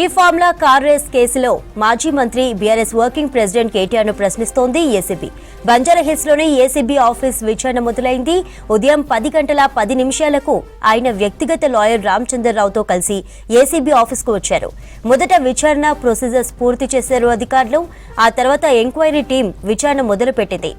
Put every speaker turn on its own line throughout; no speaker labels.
ఈ formula car race కేసులో మాజీ మంత్రి బీఆర్ఎస్ వర్కింగ్ ప్రెసిడెంట్ కేటీఆర్ను ప్రశ్నిస్తోంది ఏసీబీ. బంజారాహిల్స్లోని ఏసీబీ ఆఫీస్ విచారణ మొదలైంది. ఉదయం పది గంటల పది నిమిషాలకు ఆయన వ్యక్తిగత లాయర్ రామచంద్రరావుతో కలిసి ఏసీబీ ఆఫీస్కు వచ్చారు. మొదట విచారణ ప్రొసీజర్స్ పూర్తి చేశారు అధికారులు. ఆ తర్వాత ఎంక్వైరీ టీం విచారణ మొదలుపెట్టింది.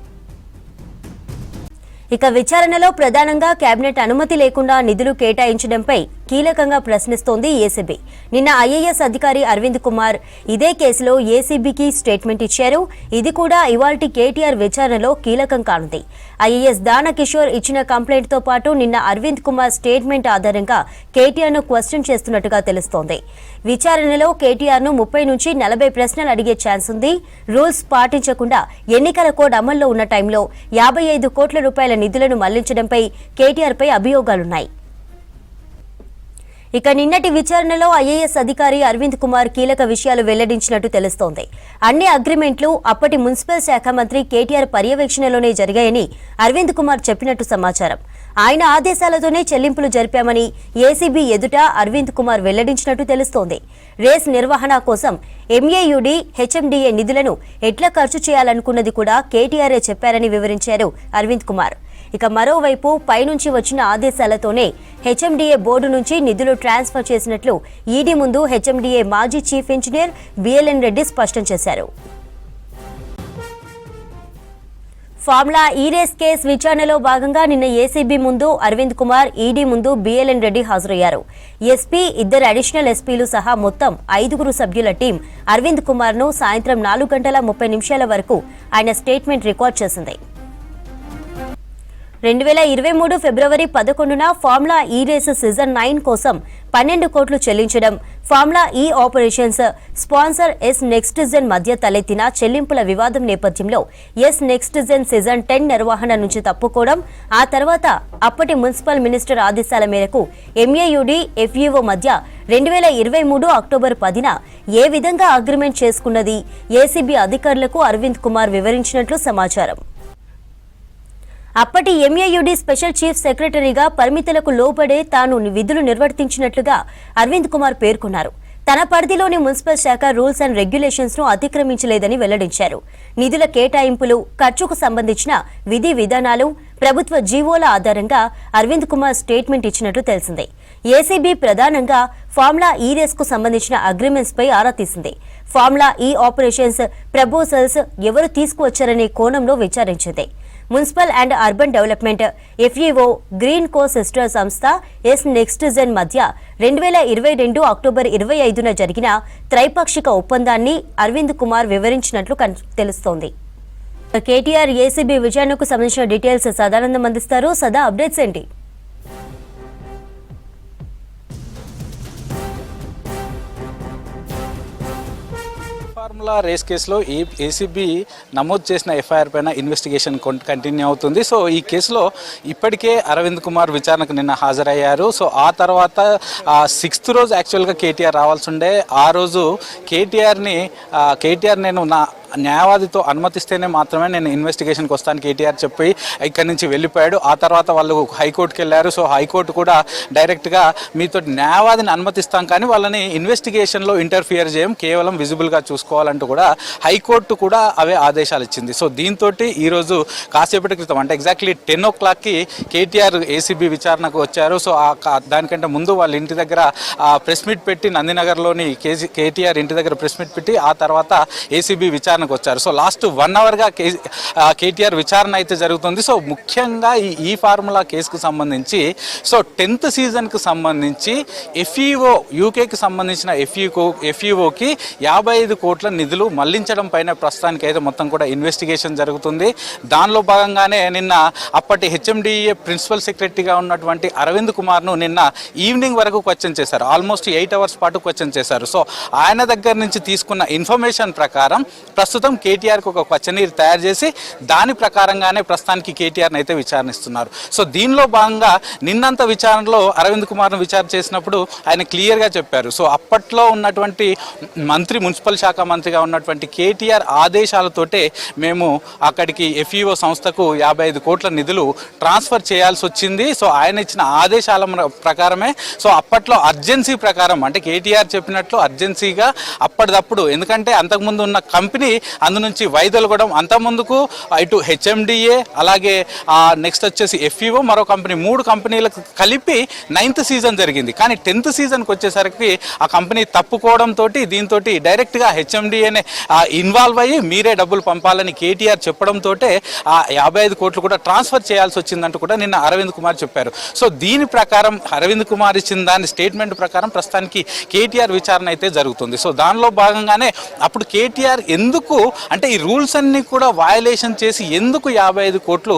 ఇక విచారణలో ప్రధానంగా కేబినెట్ అనుమతి లేకుండా నిధులు కేటాయించడంపై కీలకంగా ప్రశ్నిస్తోంది ఏసీబీ. నిన్న ఐఏఎస్ అధికారి అరవింద్ కుమార్ ఇదే కేసులో ఏసీబీకి స్టేట్మెంట్ ఇచ్చారు. ఇది కూడా ఇవాల్టి కేటీఆర్ విచారణలో కీలకం కానుంది. ఐఏఎస్ దానకిషోర్ ఇచ్చిన కంప్లైంట్తో పాటు నిన్న అరవింద్ కుమార్ స్టేట్మెంట్ ఆధారంగా కేటీఆర్ను క్వశ్చన్ చేస్తున్నట్టుగా తెలుస్తోంది. విచారణలో కేటీఆర్ను ముప్పై నుంచి నలభై ప్రశ్నలు అడిగే ఛాన్స్ ఉంది. రూల్స్ పాటించకుండా ఎన్నికల కోడ్ అమల్లో ఉన్న టైంలో యాభై ఐదు కోట్ల రూపాయల నిధులను మళ్ళించడంపై కేటీఆర్పై అభియోగాలున్నాయి. ఇక నిన్నటి విచారణలో ఐఏఎస్ అధికారి అరవింద్ కుమార్ కీలక విషయాలు వెల్లడించినట్టు తెలుస్తోంది. అన్ని అగ్రిమెంట్లు అప్పటి మున్సిపల్ శాఖ మంత్రి కేటీఆర్ పర్యవేక్షణలోనే జరిగాయని అరవింద్ కుమార్ చెప్పినట్టు సమాచారం. ఆయన ఆదేశాలతోనే చెల్లింపులు జరిపామని ఏసీబీ ఎదుట అరవింద్ కుమార్ వెల్లడించినట్టు తెలుస్తోంది. రేస్ నిర్వహణ కోసం ఎంఏయుడి హెచ్ఎండిఏ నిధులను ఎట్లా ఖర్చు చేయాలనుకున్నది కూడా కేటీఆర్ఏ చెప్పారని వివరించారు అరవింద్ కుమార్. ఇక మరోవైపు పైనుంచి వచ్చిన ఆదేశాలతోనే హెచ్ఎండిఏ బోర్డు నుంచి నిధులు ట్రాన్స్ఫర్ చేసినట్లు ఈడీ ముందు హెచ్ఎండిఏ మాజీ చీఫ్ ఇంజనీర్ బిఎల్ఎన్ రెడ్డి స్పష్టం చేశారు. ఫార్ములా ఈ రేస్ కేసు విచారణలో భాగంగా నిన్న ఏసీబీ ముందు అరవింద్ కుమార్ ఈడీ ముందు బిఎల్ఎన్ రెడ్డి హాజరయ్యారు. ఎస్పీ ఇద్దరు అడిషనల్ ఎస్పీలు సహా మొత్తం ఐదుగురు సభ్యుల టీం అరవింద్ కుమార్ను సాయంత్రం నాలుగు గంటల ముప్పై నిమిషాల వరకు ఆయన స్టేట్మెంట్ రికార్డ్ చేసింది. రెండు వేల ఇరవై మూడు ఫిబ్రవరి పదకొండున ఫార్ములా ఈ రేసు సీజన్ నైన్ కోసం పన్నెండు కోట్లు చెల్లించడం. Formula E operations sponsor Ace next gen మధ్య తలెత్తిన చెల్లింపుల వివాదం నేపథ్యంలో Ace next gen season ten నిర్వహణ నుంచి తప్పుకోవడం. ఆ తర్వాత అప్పటి మున్సిపల్ మినిస్టర్ ఆదేశాల మేరకు ఎంఏయుడి ఎఫ్ఈఓ మధ్య రెండు వేల ఇరవై మూడు అక్టోబర్ పదిన ఏ విధంగా అగ్రిమెంట్ చేసుకున్నది? ఏసీబీ అధికారులకు అరవింద్ కుమార్ వివరించినట్లు సమాచారం. అప్పటి ఎంఏయుడి స్పెషల్ చీఫ్ సెక్రటరీగా పరిమితులకు లోబడే తాను విధులు నిర్వర్తించినట్లుగా అరవింద్ కుమార్ పేర్కొన్నారు. తన పరిధిలోని మున్సిపల్ శాఖ రూల్స్ అండ్ రెగ్యులేషన్స్ను అతిక్రమించలేదని వెల్లడించారు. నిధుల కేటాయింపులు ఖర్చుకు సంబంధించిన విధి విధానాలు ప్రభుత్వ జీవోల ఆధారంగా అరవింద్ కుమార్ స్టేట్మెంట్ ఇచ్చినట్లు తెలిసింది. ఏసీబీ ప్రధానంగా ఫార్ములా ఈ రేస్కు సంబంధించిన అగ్రిమెంట్స్ పై ఆరా తీసింది. ఫార్ములా ఈ ఆపరేషన్స్ ప్రపోజల్స్ ఎవరు తీసుకువచ్చారనే కోణంలో విచారించింది. Municipal and urban development FEO Greenko sister సంస్థ ఎస్ నెక్స్ట్ జెన్ మధ్య రెండు వేల ఇరవై రెండు అక్టోబర్ ఇరవై ఐదున జరిగిన త్రైపాక్షిక ఒప్పందాన్ని అరవింద్ కుమార్ వివరించినట్లు తెలుస్తోంది. కేటీఆర్ ఏసీబీ విచారణకు సంబంధించిన డీటెయిల్స్ సదానందం అందిస్తారు. సదా అప్డేట్స్ ఏంటి?
ఫార్ములా రేస్ కేసులో ఈ ఏసీబీ నమోదు చేసిన ఎఫ్ఐఆర్ పైన ఇన్వెస్టిగేషన్ కంటిన్యూ అవుతుంది. సో ఈ కేసులో ఇప్పటికే అరవింద్ కుమార్ విచారణకు నిన్న హాజరయ్యారు. సో ఆ తర్వాత సిక్స్త్ రోజు యాక్చువల్గా కేటీఆర్ రావాల్సి ఉండే. ఆ రోజు కేటీఆర్ని కేటీఆర్ నేను నా న్యాయవాదితో అనుమతిస్తేనే మాత్రమే నేను ఇన్వెస్టిగేషన్కి వస్తాను కేటీఆర్ చెప్పి ఇక్కడి నుంచి వెళ్ళిపోయాడు. ఆ తర్వాత వాళ్ళు హైకోర్టుకి వెళ్ళారు. సో హైకోర్టు కూడా డైరెక్ట్గా మీతో న్యాయవాదిని అనుమతిస్తాం కానీ వాళ్ళని ఇన్వెస్టిగేషన్లో ఇంటర్ఫియర్ చేయం కేవలం విజిబుల్గా చూసుకోవాలంటూ కూడా హైకోర్టు కూడా అవే ఆదేశాలు ఇచ్చింది. సో దీంతో ఈరోజు కాసేపటి క్రితం అంటే ఎగ్జాక్ట్లీ టెన్ ఓ క్లాక్కి కేటీఆర్ ఏసీబీ విచారణకు వచ్చారు. సో ఆ దానికంటే ముందు వాళ్ళ ఇంటి దగ్గర ప్రెస్ మీట్ పెట్టి నందినగర్లోని కేజీ కేటీఆర్ ఇంటి దగ్గర ప్రెస్ మీట్ పెట్టి ఆ తర్వాత ఏసీబీ విచారణ విచారణకు వచ్చారు. సో లాస్ట్ వన్ అవర్గా కే కేటీఆర్ విచారణ అయితే జరుగుతుంది. సో ముఖ్యంగా ఈ ఈ ఫార్ములా కేసుకు సంబంధించి సో టెన్త్ సీజన్కి సంబంధించి ఎఫ్ఈఓ యూకేకి సంబంధించిన ఎఫ్ఈఓ ఎఫ్ఈఓకి యాభై ఐదు కోట్ల నిధులు మళ్ళించడం పైన ప్రస్తుతానికి అయితే మొత్తం కూడా ఇన్వెస్టిగేషన్ జరుగుతుంది. దానిలో భాగంగానే నిన్న అప్పటి హెచ్ఎండిఏ ప్రిన్సిపల్ సెక్రటరీగా ఉన్నటువంటి అరవింద్ కుమార్ను నిన్న ఈవినింగ్ వరకు క్వశ్చన్ చేశారు. ఆల్మోస్ట్ ఎయిట్ అవర్స్ పాటు క్వశ్చన్ చేశారు. సో ఆయన దగ్గర నుంచి తీసుకున్న ఇన్ఫర్మేషన్ ప్రకారం ప్రస్తుతం ప్రస్తుతం కేటీఆర్కి ఒక క్వశ్చనీర్ తయారు చేసి దాని ప్రకారంగానే ప్రస్తుతానికి కేటీఆర్ని అయితే విచారణిస్తున్నారు. సో దీనిలో భాగంగా నిన్నంత విచారణలో అరవింద్ కుమార్ను విచారణ చేసినప్పుడు ఆయన క్లియర్గా చెప్పారు. సో అప్పట్లో ఉన్నటువంటి మంత్రి మున్సిపల్ శాఖ మంత్రిగా ఉన్నటువంటి కేటీఆర్ ఆదేశాలతోటే మేము అక్కడికి ఎఫ్ఈఓ సంస్థకు యాభై ఐదు కోట్ల నిధులు ట్రాన్స్ఫర్ చేయాల్సి వచ్చింది. సో ఆయన ఇచ్చిన ఆదేశాల ప్రకారమే సో అప్పట్లో అర్జెన్సీ ప్రకారం అంటే కేటీఆర్ చెప్పినట్లు అర్జెన్సీగా అప్పటిదప్పుడు ఎందుకంటే అంతకుముందు ఉన్న కంపెనీ అందు నుంచి వైదొలగడం అంతకుముందుకు ఇటు హెచ్ఎండిఏ అలాగే నెక్స్ట్ వచ్చేసి ఎఫ్ఈఓ మరో కంపెనీ మూడు కంపెనీలకు కలిపి నైన్త్ సీజన్ జరిగింది. కానీ టెన్త్ సీజన్కి వచ్చేసరికి ఆ కంపెనీ తప్పుకోవడంతో దీంతో డైరెక్ట్గా హెచ్ఎండిఏనే ఇన్వాల్వ్ అయ్యి మీరే డబ్బులు పంపాలని కేటీఆర్ చెప్పడంతో ఆ యాభై ఐదు కోట్లు కూడా ట్రాన్స్ఫర్ చేయాల్సి వచ్చిందంటూ కూడా నిన్న అరవింద్ కుమార్ చెప్పారు. సో దీని ప్రకారం అరవింద్ కుమార్ ఇచ్చిన దాని స్టేట్మెంట్ ప్రకారం ప్రస్తుతానికి కేటీఆర్ విచారణ అయితే జరుగుతుంది. సో దానిలో భాగంగానే అప్పుడు కేటీఆర్ ఎందుకు అంటే ఈ రూల్స్ అన్ని కూడా వయలేషన్ చేసి ఎందుకు యాభై ఐదు కోట్లు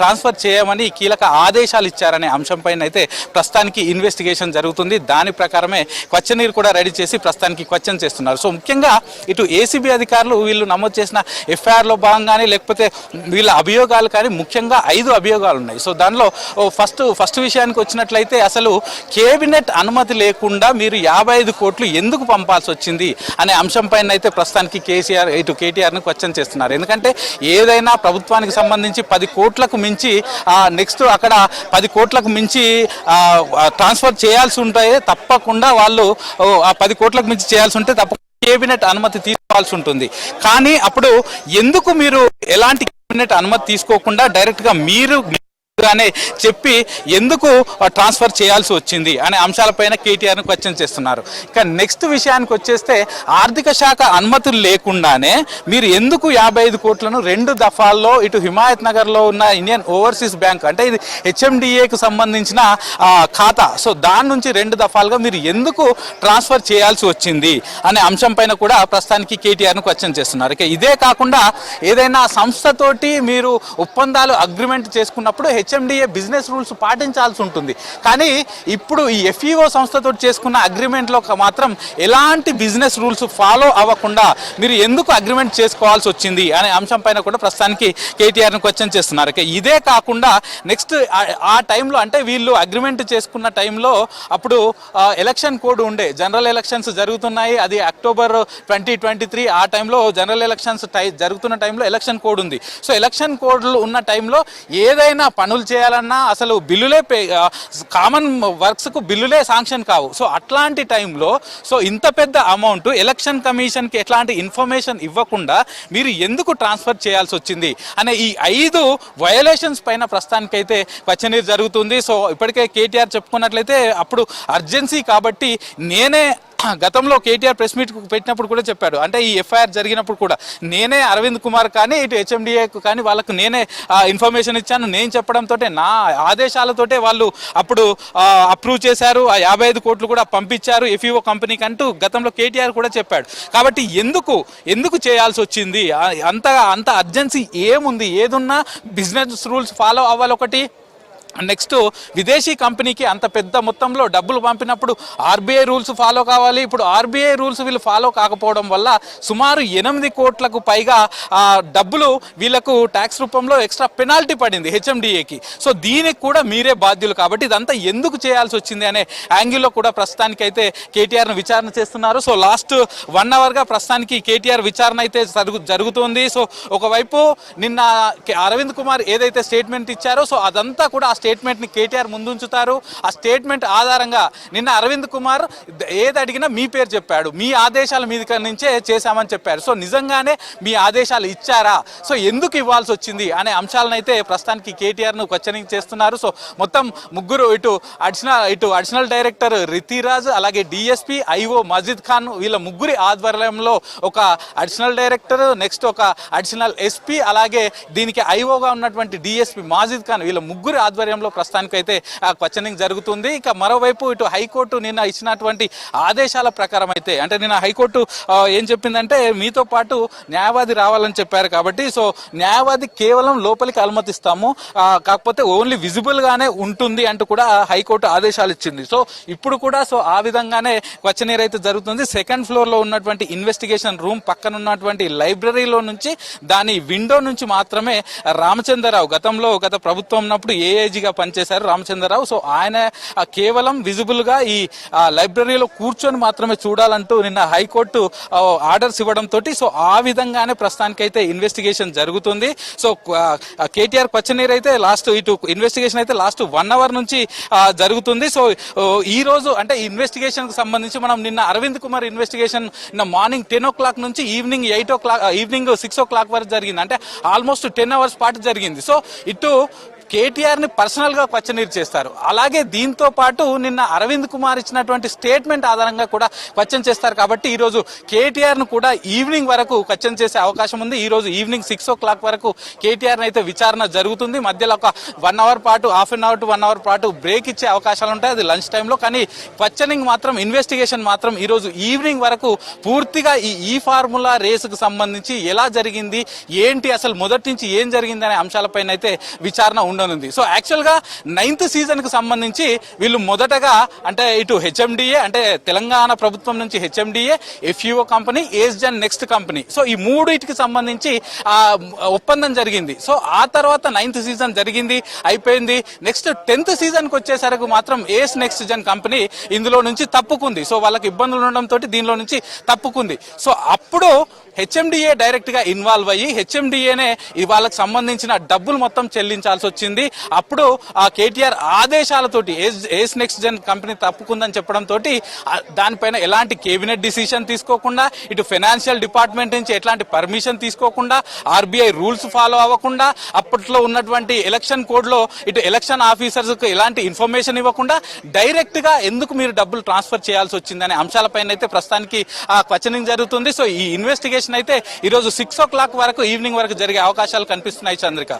ట్రాన్స్ఫర్ చేయమని కీలక ఆదేశాలు ఇచ్చారనే అంశంపైన అయితే ప్రస్తుతానికి ఇన్వెస్టిగేషన్ జరుగుతుంది. దాని ప్రకారమే క్వశ్చన్ కూడా రెడీ చేసి ప్రస్తుతానికి క్వశ్చన్ చేస్తున్నారు. సో ముఖ్యంగా ఇటు ఏసీబీ అధికారులు వీళ్ళు నమోదు చేసిన ఎఫ్ఐఆర్లో భాగంగానే లేకపోతే వీళ్ళ అభియోగాలు కానీ ముఖ్యంగా ఐదు అభియోగాలు ఉన్నాయి. సో దానిలో ఫస్ట్ ఫస్ట్ విషయానికి వచ్చినట్లయితే అసలు కేబినెట్ అనుమతి లేకుండా మీరు యాభై ఐదు కోట్లు ఎందుకు పంపాల్సి వచ్చింది అనే అంశంపైన అయితే ప్రస్తుతానికి కేసీఆర్ ఇటు కేటీఆర్ను క్వశ్చన్ చేస్తున్నారు. ఎందుకంటే ఏదైనా ప్రభుత్వానికి సంబంధించి పది కోట్లకు మించి నెక్స్ట్ అక్కడ పది కోట్లకు మించి ట్రాన్స్ఫర్ చేయాల్సి ఉంటాయి తప్పకుండా వాళ్ళు ఆ పది కోట్లకు మించి చేయాల్సి ఉంటే తప్ప కేబినెట్ అనుమతి తీసుకోవాల్సి ఉంటుంది. కానీ అప్పుడు ఎందుకు మీరు ఎలాంటి కేబినెట్ అనుమతి తీసుకోకుండా డైరెక్ట్గా మీరు గానే చెప్పి ఎందుకు ట్రాన్స్ఫర్ చేయాల్సి వచ్చింది అనే అంశాలపైన కేటీఆర్ను క్వశ్చన్ చేస్తున్నారు. ఇక నెక్స్ట్ విషయానికి వచ్చేస్తే ఆర్థిక శాఖ అనుమతులు లేకుండానే మీరు ఎందుకు యాభై ఐదు కోట్లను రెండు దఫాల్లో ఇటు హిమాయత్ నగర్లో ఉన్న ఇండియన్ ఓవర్సీస్ బ్యాంక్ అంటే ఇది హెచ్ఎండిఏకు సంబంధించిన ఖాతా. సో దాని నుంచి రెండు దఫాలుగా మీరు ఎందుకు ట్రాన్స్ఫర్ చేయాల్సి వచ్చింది అనే అంశం పైన కూడా ప్రస్తుతానికి కేటీఆర్ను క్వశ్చన్ చేస్తున్నారు. ఇక ఇదే కాకుండా ఏదైనా సంస్థతోటి మీరు ఒప్పందాలు అగ్రిమెంట్ చేసుకున్నప్పుడు హెచ్ఎండిఏ బిజినెస్ రూల్స్ పాటించాల్సి ఉంటుంది. కానీ ఇప్పుడు ఈ ఎఫ్ఈఓ సంస్థతో చేసుకున్న అగ్రిమెంట్లో మాత్రం ఎలాంటి బిజినెస్ రూల్స్ ఫాలో అవ్వకుండా మీరు ఎందుకు అగ్రిమెంట్ చేసుకోవాల్సి వచ్చింది అనే అంశం పైన కూడా ప్రస్తుతానికి కేటీఆర్ని క్వశ్చన్ చేస్తున్నారు. ఇదే కాకుండా నెక్స్ట్ ఆ టైంలో అంటే వీళ్ళు అగ్రిమెంట్ చేసుకున్న టైంలో అప్పుడు ఎలక్షన్ కోడ్ ఉండే. జనరల్ ఎలక్షన్స్ జరుగుతున్నాయి. అది అక్టోబర్ ట్వంటీ ట్వంటీ త్రీ ఆ టైంలో జనరల్ ఎలక్షన్స్ టై జరుగుతున్న టైంలో ఎలక్షన్ కోడ్ ఉంది. సో ఎలక్షన్ కోడ్లు ఉన్న టైంలో ఏదైనా పనులు చేయాలన్నా అసలు బిల్లులే పే కామన్ వర్క్స్కు బిల్లులే శాంక్షన్ కావు. సో అట్లాంటి టైంలో సో ఇంత పెద్ద అమౌంట్ ఎలక్షన్ కమిషన్కి ఎట్లాంటి ఇన్ఫర్మేషన్ ఇవ్వకుండా మీరు ఎందుకు ట్రాన్స్ఫర్ చేయాల్సి వచ్చింది? అనే ఈ ఐదు వయలేషన్స్ పైన ప్రస్తుతానికైతే క్వశ్చనీర్ జరుగుతుంది. సో ఇప్పటికే కేటీఆర్ చెప్పుకున్నట్లయితే అప్పుడు అర్జెన్సీ కాబట్టి నేనే గతంలో కేటీఆర్ ప్రెస్ మీట్ పెట్టినప్పుడు కూడా చెప్పాడు. అంటే ఈ ఎఫ్ఐఆర్ జరిగినప్పుడు కూడా. నేనే అరవింద్ కుమార్ కానీ ఇటు హెచ్ఎండిఏకు కానీ వాళ్ళకు నేనే ఇన్ఫర్మేషన్ ఇచ్చాను. నేను చెప్పడంతో నా ఆదేశాలతోటే వాళ్ళు అప్పుడు అప్రూవ్ చేశారు. ఆ యాభై ఐదు కోట్లు కూడా పంపించారు ఎఫ్ఈఓ కంపెనీకి అంటూ గతంలో కేటీఆర్ కూడా చెప్పాడు. కాబట్టి ఎందుకు ఎందుకు చేయాల్సి వచ్చింది? అంత అంత అర్జెన్సీ ఏముంది? ఏదున్నా బిజినెస్ రూల్స్ ఫాలో అవ్వాలి ఒకటి. నెక్స్ట్ విదేశీ కంపెనీకి అంత పెద్ద మొత్తంలో డబ్బులు పంపినప్పుడు ఆర్బీఐ రూల్స్ ఫాలో కావాలి. ఇప్పుడు ఆర్బీఐ రూల్స్ వీళ్ళు ఫాలో కాకపోవడం వల్ల సుమారు ఎనిమిది కోట్లకు పైగా డబ్బులు వీళ్ళకు ట్యాక్స్ రూపంలో ఎక్స్ట్రా పెనాల్టీ పడింది హెచ్ఎండిఏకి. సో దీనికి కూడా మీరే బాధ్యులు కాబట్టి ఇదంతా ఎందుకు చేయాల్సి వచ్చింది అనే యాంగిల్లో కూడా ప్రస్తుతానికి అయితే కేటీఆర్ను విచారణ చేస్తున్నారు. సో లాస్ట్ వన్ అవర్గా ప్రస్తుతానికి కేటీఆర్ విచారణ అయితే జరుగు జరుగుతుంది. సో ఒకవైపు నిన్న అరవింద్ కుమార్ ఏదైతే స్టేట్మెంట్ ఇచ్చారో సో అదంతా కూడా స్టేట్మెంట్ని కేటీఆర్ ముందుంచుతారు. ఆ స్టేట్మెంట్ ఆధారంగా నిన్న అరవింద్ కుమార్ ఏది అడిగినా మీ పేరు చెప్పాడు. మీ ఆదేశాల మీద నుంచే చేశామని చెప్పారు. సో నిజంగానే మీ ఆదేశాలు ఇచ్చారా? సో ఎందుకు ఇవ్వాల్సి వచ్చింది అనే అంశాలను అయితే ప్రస్తుతానికి కేటీఆర్ను క్వశ్చనింగ్ చేస్తున్నారు. సో మొత్తం ముగ్గురు ఇటు అడిషనల్ ఇటు అడిషనల్ డైరెక్టర్ రితిరాజ్ అలాగే డిఎస్పి ఐఓ మజిద్ ఖాన్ వీళ్ళ ముగ్గురి ఆధ్వర్యంలో ఒక అడిషనల్ డైరెక్టర్ నెక్స్ట్ ఒక అడిషనల్ ఎస్పీ అలాగే దీనికి ఐఓగా ఉన్నటువంటి డిఎస్పి మాజిద్ ఖాన్ వీళ్ళ ముగ్గురి ఆధ్వర్యం ఆధ్వర్యంలో ప్రస్తుతానికైతే ఆ క్వశ్చనింగ్ జరుగుతుంది. ఇక మరోవైపు ఇటు హైకోర్టు నిన్న ఇచ్చినటువంటి ఆదేశాల ప్రకారం అయితే అంటే నిన్న హైకోర్టు ఏం చెప్పిందంటే మీతో పాటు న్యాయవాది రావాలని చెప్పారు కాబట్టి సో న్యాయవాది కేవలం లోపలికి అనుమతిస్తాము. కాకపోతే ఓన్లీ విజిబుల్ గానే ఉంటుంది అంటూ కూడా హైకోర్టు ఆదేశాలు ఇచ్చింది. సో ఇప్పుడు కూడా సో ఆ విధంగానే క్వశ్చనీర్ అయితే జరుగుతుంది. సెకండ్ ఫ్లోర్లో ఉన్నటువంటి ఇన్వెస్టిగేషన్ రూమ్ పక్కన ఉన్నటువంటి లైబ్రరీలో నుంచి దాని విండో నుంచి మాత్రమే రామచంద్రరావు గతంలో గత ప్రభుత్వం ఉన్నప్పుడు ఏఏజీగా పనిచేశారు రామచంద్రరావు. సో ఆయన కేవలం విజిబుల్గా ఈ లైబ్రరీలో కూర్చొని మాత్రమే చూడాలంటూ నిన్న హైకోర్టు ఆర్డర్స్ ఆర్డర్స్ ఇవ్వడంతో సో ఆ విధంగానే ప్రస్తుతానికైతే ఇన్వెస్టిగేషన్ జరుగుతుంది. సో కేటీఆర్ పచ్చనీర్ అయితే లాస్ట్ ఇటు ఇన్వెస్టిగేషన్ అయితే లాస్ట్ వన్ అవర్ నుంచి జరుగుతుంది. సో ఈ రోజు అంటే ఇన్వెస్టిగేషన్కు సంబంధించి మనం నిన్న అరవింద్ కుమార్ ఇన్వెస్టిగేషన్ నిన్న మార్నింగ్ టెన్ ఓ క్లాక్ నుంచి evening eight o'clock evening six o'clock వరకు జరిగింది. అంటే ఆల్మోస్ట్ టెన్ అవర్స్ పాటు జరిగింది. సో ఇటు కేటీఆర్ని పర్సనల్గా క్వశ్చనీర్ చేస్తారు. అలాగే దీంతో పాటు నిన్న అరవింద్ కుమార్ ఇచ్చినటువంటి స్టేట్మెంట్ ఆధారంగా కూడా క్వశ్చన్ చేస్తారు. కాబట్టి ఈ రోజు కేటీఆర్ను కూడా ఈవినింగ్ వరకు క్వశ్చన్ చేసే అవకాశం ఉంది. ఈ రోజు ఈవినింగ్ సిక్స్ ఓ క్లాక్ వరకు కేటీఆర్ అయితే విచారణ జరుగుతుంది. మధ్యలో ఒక వన్ అవర్ పాటు half an hour to one hour పాటు బ్రేక్ ఇచ్చే అవకాశాలు ఉంటాయి. అది లంచ్ టైంలో కానీ క్వశ్చనింగ్ మాత్రం ఇన్వెస్టిగేషన్ మాత్రం ఈ రోజు ఈవినింగ్ వరకు పూర్తిగా ఈ ఈ ఫార్ములా రేసుకు సంబంధించి ఎలా జరిగింది ఏంటి అసలు మొదటి నుంచి ఏం జరిగింది అనే అంశాలపైన అయితే విచారణ ఉండనుంది. సో యాక్చువల్గా నైన్త్ సీజన్కి సంబంధించి వీళ్ళు మొదటగా అంటే ఇటు హెచ్ఎండిఏ అంటే తెలంగాణ ప్రభుత్వం నుంచి హెచ్ఎండిఏ ఎఫ్యూఓ కంపెనీ ఏస్జన్ నెక్స్ట్ కంపెనీ సో ఈ మూడింటికి సంబంధించి ఒప్పందం జరిగింది. సో ఆ తర్వాత నైన్త్ సీజన్ జరిగింది అయిపోయింది. నెక్స్ట్ టెన్త్ సీజన్కి వచ్చేసరికి మాత్రం ఏస్ నెక్స్ట్ జన్ కంపెనీ ఇందులో నుంచి తప్పుకుంది. సో వాళ్ళకి ఇబ్బందులు ఉండడంతో దీనిలో నుంచి తప్పుకుంది. సో అప్పుడు హెచ్ఎండిఏ డైరెక్ట్గా ఇన్వాల్వ్ అయ్యి హెచ్ఎండిఏనే వాళ్ళకి సంబంధించిన డబ్బులు మొత్తం చెల్లించాల్సి వచ్చింది. అప్పుడు ఆ కేటీఆర్ ఆదేశాలతోటి ఏస్- నెక్స్ట్ జన్ కంపెనీ తప్పుకుందని చెప్పడంతో దానిపైన ఎలాంటి కేబినెట్ డిసిషన్ తీసుకోకుండా ఇటు ఫైనాన్షియల్ డిపార్ట్మెంట్ నుంచి ఎట్లాంటి పర్మిషన్ తీసుకోకుండా ఆర్బీఐ రూల్స్ ఫాలో అవ్వకుండా అప్పట్లో ఉన్నటువంటి ఎలక్షన్ కోడ్లో ఇటు ఎలక్షన్ ఆఫీసర్స్కు ఎలాంటి ఇన్ఫర్మేషన్ ఇవ్వకుండా డైరెక్ట్గా ఎందుకు మీరు డబ్బులు ట్రాన్స్ఫర్ చేయాల్సి వచ్చిందనే అంశాలపైన అయితే ప్రస్తుతానికి ఆ క్వశ్చనింగ్ జరుగుతుంది. సో ఈ ఇన్వెస్టిగేషన్ అయితే ఈ రోజు సిక్స్ ఓ క్లాక్ వరకు ఈవినింగ్ వరకు జరిగే అవకాశాలు కనిపిస్తున్నాయి చంద్రిక.